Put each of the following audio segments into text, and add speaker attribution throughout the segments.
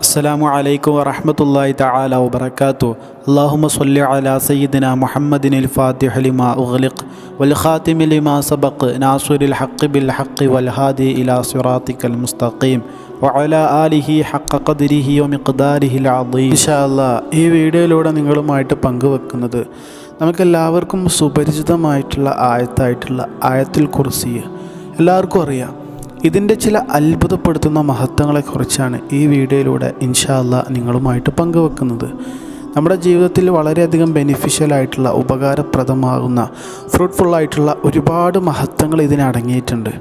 Speaker 1: അസ്സലാമു അലൈക്കും വറഹ്മത്തുള്ളാഹി തആല വബറകാതു അല്ലാഹുമ്മ സ്വല്ലി അലാ സയ്യിദിന മുഹമ്മദിനിൽ ഫാത്തിഹ ലിമാ ഉഗ്ലിഖ് വൽ ഖാതിമി ലിമാ സബഖ് നാസിറിൽ ഹഖ് ബിൽ ഹഖ് വൽ ഹാദി ഇലാ സിറാത്തിക്കൽ മുസ്തഖീം വഅലാ ആലിഹി ഹഖ ഖദ്രിഹി വമിഖ്ദാരിഹിൽ അദീം. ഇൻഷാ അല്ലാഹ് ഈ വീഡിയോയിലൂടെ നിങ്ങളുമായിട്ട് പങ്കുവെക്കുന്നത് നമുക്കെല്ലാവർക്കും സുപരിചിതമായിട്ടുള്ള ആയത്തായിട്ടുള്ള ആയത്തിൽ കുറിച്ച് എല്ലാവർക്കും അറിയാം. ഇതിന്റെ ചില അത്ഭുതപ്പെടുത്തുന്ന മഹത്വങ്ങളെക്കുറിച്ചാണ് ഈ വീഡിയോയിലൂടെ ഇൻഷാല്ല നിങ്ങളുമായിട്ട് പങ്കുവെക്കുന്നത്. നമ്മുടെ ജീവിതത്തിൽ വളരെയധികം ബെനിഫിഷ്യൽ ആയിട്ടുള്ള ഉപകാരപ്രദമാകുന്ന ഫ്രൂട്ട്ഫുള്ളായിട്ടുള്ള ഒരുപാട് മഹത്വങ്ങൾ ഇതിനടങ്ങിയിട്ടുണ്ട്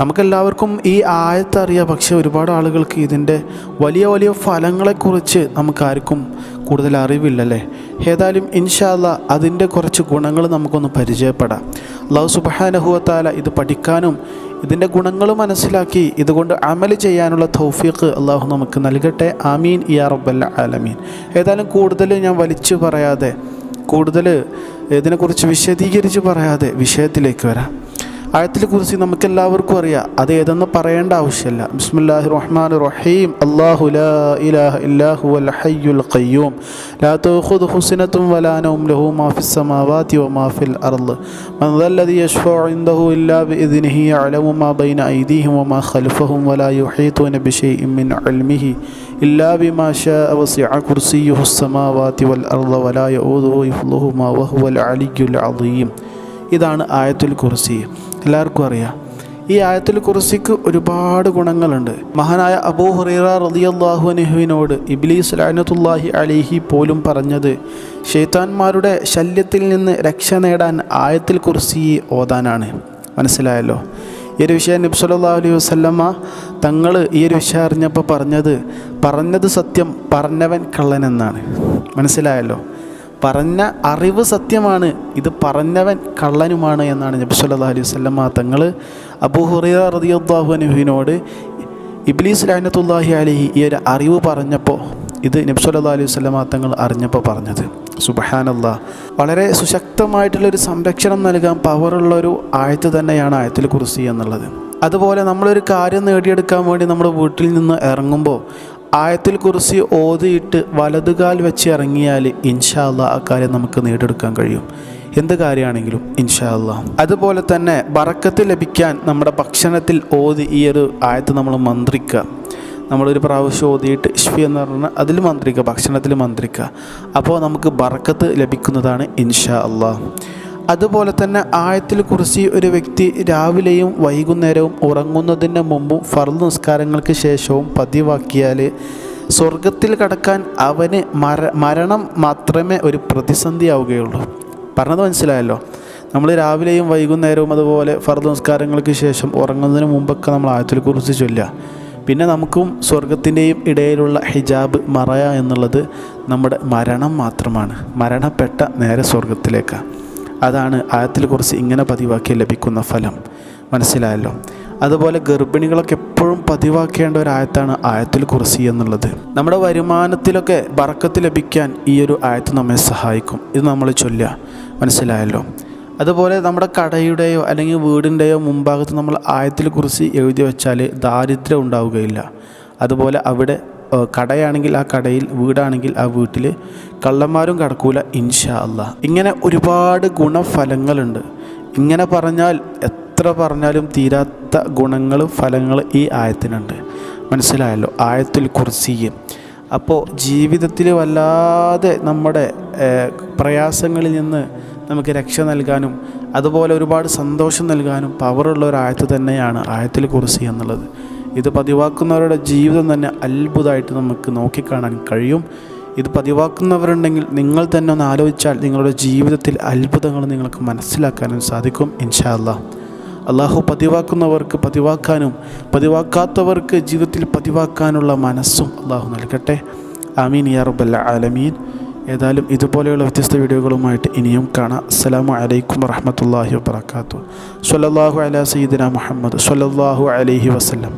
Speaker 1: നമുക്കെല്ലാവർക്കും ഈ ആയത്തറിയാം പക്ഷേ ഒരുപാട് ആളുകൾക്ക് ഇതിന്റെ വലിയ വലിയ ഫലങ്ങളെക്കുറിച്ച് നമുക്കാർക്കും കൂടുതൽ അറിവില്ലല്ലേ? ഏതായാലും ഇൻഷാല്ല അതിന്റെ കുറച്ച് ഗുണങ്ങൾ നമുക്കൊന്ന് പരിചയപ്പെടാം. അള്ളാഹു സുബാനഹുവത്താല ഇത് പഠിക്കാനും ഇതിന്റെ ഗുണങ്ങൾ മനസ്സിലാക്കി ഇതുകൊണ്ട് അമൽ ചെയ്യാനുള്ള തൗഫീഖ് അള്ളാഹു നമുക്ക് നൽകട്ടെ. ആമീൻ യാ റബ്ബല്ല ആലമീൻ. ഏതായാലും കൂടുതൽ ഞാൻ വലിച്ചു പറയാതെ കൂടുതൽ ഇതിനെക്കുറിച്ച് വിശദീകരിച്ച് പറയാതെ വിഷയത്തിലേക്ക് വരാം. ആയത്തിൽ കുറിച്ച് നമുക്ക് എല്ലാവർക്കും അറിയാം. അത് ഏതെന്ന് പറയേണ്ട ആവശ്യമില്ല. ബിസ്മില്ലാഹി റഹ്മാൻ റഹീം അള്ളാഹു ഇലാഹ ഇല്ലാഹു ഹയ്യുൽ ഖയ്യൂം. ലാ തഖുദ് ഹുസ്നത്തും വലാ നൗം ലഹു മാ ഫിസ് സമാവാതി വ ഫിൽ അർൾ മൻ ദല്ലദി യശ്ഫഉ ഇൻദഹു ഇല്ലാ ബിഇദ്നിഹി യഅലമു മാ ബൈന ഐദീഹിം വമാ ഖൽഫഹും വലാ യുഹീതുന ബിശൈഇൻ മിൻ ഇൽമിഹി ഇല്ലാ ബിമാ ശാഅ വസിഅ കുർസിയ്യുഹു السماوات والأرض ولا يؤوده മാ وهو العلي العظيم ഇതാണ് ആയത്തുൽ കുറിസി എല്ലാവർക്കും അറിയാം. ഈ ആയത്തുൽ കുറിസിക്ക് ഒരുപാട് ഗുണങ്ങളുണ്ട്. മഹാനായ അബൂ ഹുറൈറ റളിയല്ലാഹു അൻഹുവിനോട് ഇബ്ലീസ് ലാനത്തുല്ലാഹി അലിഹി പോലും പറഞ്ഞത് ഷെയ്ത്താന്മാരുടെ ശല്യത്തിൽ നിന്ന് രക്ഷ നേടാൻ ആയത്തിൽ കുറിസി ഓതാനാണ്. മനസ്സിലായല്ലോ? ഈ ഒരു വിഷയം നബ്സല്ലാ അലൈഹി വസല്ലമ തങ്ങൾ ഈ ഒരു വിഷയം അറിഞ്ഞപ്പോൾ പറഞ്ഞത് പറഞ്ഞത് സത്യം പറഞ്ഞവൻ കള്ളനെന്നാണ് മനസ്സിലായല്ലോ? പറഞ്ഞ അറിവ് സത്യമാണ്. ഇത് പറഞ്ഞവൻ കള്ളനുമാണ് എന്നാണ് നബി സല്ലാ അലൈഹി വസല്ലമ തങ്ങൾ അബൂഹുറിയ അൻഹുവിനോട് ഇബ്ലീസ് ലഅനത്തുല്ലാഹി അലഹി ഈ ഒരു അറിവ് പറഞ്ഞപ്പോൾ ഇത് നബി സല്ലാ അലൈഹി വസല്ലമ തങ്ങൾ അറിഞ്ഞപ്പോൾ പറഞ്ഞത്. സുബഹാനല്ല വളരെ സുശക്തമായിട്ടുള്ളൊരു സംരക്ഷണം നൽകാൻ പവറുള്ള ഒരു ആയത്ത് തന്നെയാണ് ആയത്തിൽ കുറിച്ച് എന്നുള്ളത്. അതുപോലെ നമ്മളൊരു കാര്യം നേടിയെടുക്കാൻ വേണ്ടി നമ്മുടെ വീട്ടിൽ നിന്ന് ഇറങ്ങുമ്പോൾ ആയത്തിൽ കുറിച്ച് ഓതിയിട്ട് വലതുകാൽ വെച്ച് ഇറങ്ങിയാൽ ഇൻഷാല്ല ആ കാര്യം നമുക്ക് നേടിയെടുക്കാൻ കഴിയും. എന്ത് കാര്യമാണെങ്കിലും ഇൻഷാല്ല അതുപോലെ തന്നെ ബറക്കത്ത് ലഭിക്കാൻ നമ്മുടെ ഭക്ഷണത്തിൽ ഓതി ഈ ഒരു ആയത്ത് നമ്മൾ മന്ത്രിക്കുക. നമ്മളൊരു പ്രാവശ്യം ഓതിയിട്ട് ഇഷ്ഫി എന്ന് പറഞ്ഞാൽ അതിൽ മന്ത്രിക്കുക ഭക്ഷണത്തിൽ മന്ത്രിക്കുക. അപ്പോൾ നമുക്ക് ബറക്കത്ത് ലഭിക്കുന്നതാണ് ഇൻഷാ അള്ളാഹ് അതുപോലെ തന്നെ ആയത്തിൽ കുറിച്ച് ഒരു വ്യക്തി രാവിലെയും വൈകുന്നേരവും ഉറങ്ങുന്നതിന് മുമ്പും ഫർദ് നിസ്കാരങ്ങൾക്ക് ശേഷവും പതിവാക്കിയാൽ സ്വർഗത്തിൽ കടക്കാൻ അവന് മര മരണം മാത്രമേ ഒരു പ്രതിസന്ധി ആവുകയുള്ളൂ. പറഞ്ഞത് മനസ്സിലായല്ലോ? നമ്മൾ രാവിലെയും വൈകുന്നേരവും അതുപോലെ ഫർദ് നിസ്കാരങ്ങൾക്ക് ശേഷം ഉറങ്ങുന്നതിന് മുമ്പൊക്കെ നമ്മൾ ആയത്തിൽ കുറിച്ച് ചൊല്ലുക. പിന്നെ നമുക്കും സ്വർഗത്തിന്റെയും ഇടയിലുള്ള ഹിജാബ് മറയ എന്നുള്ളത് നമ്മുടെ മരണം മാത്രമാണ്. മരണപ്പെട്ട നേരെ സ്വർഗത്തിലേക്കാണ് അതാണ് ആയത്തിൽ കുറിച്ച് ഇങ്ങനെ പതിവാക്കി ലഭിക്കുന്ന ഫലം. മനസ്സിലായല്ലോ? അതുപോലെ ഗർഭിണികളൊക്കെ എപ്പോഴും പതിവാക്കേണ്ട ഒരു ആയത്താണ് ആയത്തിൽ കുറിച്ച് എന്നുള്ളത്. നമ്മുടെ വരുമാനത്തിലൊക്കെ ബറക്കത്ത് ലഭിക്കാൻ ഈ ഒരു ആയത്ത് നമ്മെ സഹായിക്കും. ഇത് നമ്മൾ ചൊല്ലുക. മനസ്സിലായല്ലോ? അതുപോലെ നമ്മുടെ കടയുടെയോ അല്ലെങ്കിൽ വീടിന്റെയോ മുമ്പാകത്ത് നമ്മൾ ആയത്തിൽ കുറിച്ച് എഴുതി വെച്ചാൽ ദാരിദ്ര്യം ഉണ്ടാവുകയില്ല. അതുപോലെ അവിടെ കടയാണെങ്കിൽ ആ കടയിൽ വീടാണെങ്കിൽ ആ വീട്ടിൽ കള്ളന്മാരും കടക്കൂല ഇൻഷാ അല്ല ഇങ്ങനെ ഒരുപാട് ഗുണഫലങ്ങളുണ്ട്. ഇങ്ങനെ പറഞ്ഞാൽ എത്ര പറഞ്ഞാലും തീരാത്ത ഗുണങ്ങൾ ഫലങ്ങൾ ഈ ആയത്തിനുണ്ട്. മനസ്സിലായല്ലോ? ആയത്തിൽ കുറിച്ചിയും അപ്പോൾ ജീവിതത്തിൽ വല്ലാതെ നമ്മുടെ പ്രയാസങ്ങളിൽ നിന്ന് നമുക്ക് രക്ഷ നൽകാനും അതുപോലെ ഒരുപാട് സന്തോഷം നൽകാനും പവറുള്ള ഒരു ആയത്ത് തന്നെയാണ് ആയത്തിൽ കുറിച്ച് എന്നുള്ളത്. ഇത് പതിവാക്കുന്നവരുടെ ജീവിതം തന്നെ അത്ഭുതമായിട്ട് നമുക്ക് നോക്കിക്കാണാൻ കഴിയും. ഇത് പതിവാക്കുന്നവരുണ്ടെങ്കിൽ നിങ്ങൾ തന്നെ ഒന്ന് ആലോചിച്ചാൽ നിങ്ങളുടെ ജീവിതത്തിൽ അത്ഭുതങ്ങൾ നിങ്ങൾക്ക് മനസ്സിലാക്കാനും സാധിക്കും ഇൻഷാല്ല അള്ളാഹു പതിവാക്കുന്നവർക്ക് പതിവാക്കാനും പതിവാക്കാത്തവർക്ക് ജീവിതത്തിൽ പതിവാക്കാനുള്ള മനസ്സും അള്ളാഹു നൽകട്ടെ. ആമീൻ യാ റബ്ബല്ല ആലമീൻ. ഏതായാലും ഇതുപോലെയുള്ള വ്യത്യസ്ത വീഡിയോകളുമായിട്ട് ഇനിയും കാണാം. അസ്സലാമു അലൈക്കും വറഹമത്തല്ലാഹി വാത്തു സല്ലല്ലാഹു അലാ സയ്യിദിന മുഹമ്മദ് സല്ലാഹു അലൈഹി വസല്ലം.